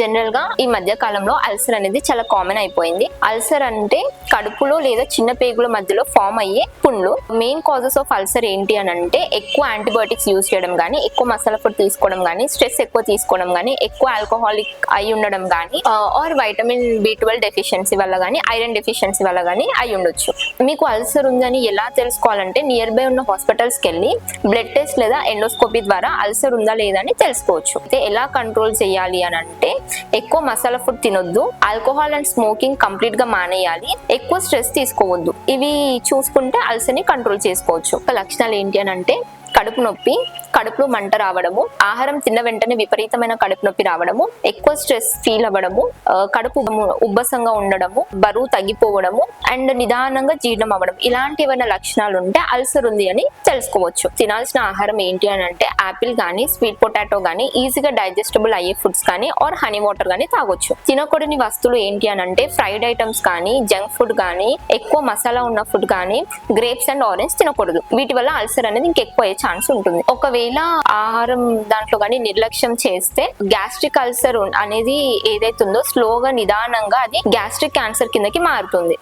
జనరల్గా ఈ మధ్య కాలంలో అల్సర్ అనేది చాలా కామన్ అయిపోయింది. అల్సర్ అంటే కడుపులో లేదా చిన్న పేగుల మధ్యలో ఫామ్ అయ్యే పుండ్లు. మెయిన్ కాజెస్ ఆఫ్ అల్సర్ ఏంటి అని అంటే ఎక్కువ యాంటీబయోటిక్స్ యూజ్ చేయడం కానీ ఎక్కువ మసాలా ఫుడ్ తీసుకోవడం కానీ స్ట్రెస్ ఎక్కువ తీసుకోవడం కానీ ఎక్కువ ఆల్కహాలిక్ అయి ఉండడం కానీ or vitamin B twelve deficiency వల్ల కానీ ఐరన్ డెఫిషియన్సీ వల్ల కానీ అయి ఉండొచ్చు. మీకు అల్సర్ ఉందని ఎలా తెలుసుకోవాలంటే నియర్ బై ఉన్న హాస్పిటల్స్కి వెళ్ళి బ్లడ్ టెస్ట్ లేదా ఎండోస్కోపీ ద్వారా అల్సర్ ఉందా లేదా అని తెలుసుకోవచ్చు. అయితే ఎలా కంట్రోల్ చేయాలి అని అంటే ఎక్కువ మసాలా ఫుడ్ తినొద్దు. ఆల్కహాల్ అండ్ స్మోకింగ్ కంప్లీట్గా మానేయాలి. ఎక్కువ స్ట్రెస్ తీసుకోవద్దు. ఇవి చూసుకుంటే అల్సర్ని కంట్రోల్ చేసుకోవచ్చు. ఒక లక్షణాలు ఏంటి అని అంటే కడుపు నొప్పి కడుపులో మంట రావడము ఆహారం తిన్న వెంటనే విపరీతమైన కడుపు నొప్పి రావడము ఎక్కువ స్ట్రెస్ ఫీల్ అవ్వడము కడుపు ఉబ్బసంగా ఉండడము బరువు తగ్గిపోవడము అండ్ నిదానంగా జీర్ణం అవ్వడం. ఇలాంటి ఏమైనా లక్షణాలు ఉంటే అల్సర్ ఉంది అని తెలుసుకోవచ్చు. తినాల్సిన ఆహారం ఏంటి అని అంటే యాపిల్ కానీ స్వీట్ పొటాటో కానీ ఈజీగా డైజెస్టబుల్ అయ్యే ఫుడ్స్ కానీ ఆర్ హనీ వాటర్ కానీ తాగొచ్చు. తినకూడని వస్తువులు ఏంటి అని అంటే ఫ్రైడ్ ఐటమ్స్ కానీ జంక్ ఫుడ్ కానీ ఎక్కువ మసాలా ఉన్న ఫుడ్ కానీ గ్రేప్స్ అండ్ ఆరెంజ్ తినకూడదు. వీటి వల్ల అల్సర్ అనేది ఇంకెక్కువ అయ్యే ఛాన్స్ ఉంటుంది. ఒకవేళ ఆహారం దాంట్లో కానీ నిర్లక్ష్యం చేస్తే గ్యాస్ట్రిక్ అల్సర్ అనేది ఏదైతే ఉందో స్లోగా నిదానంగా అది గ్యాస్ట్రిక్ క్యాన్సర్ కిందకి మారుతుంది.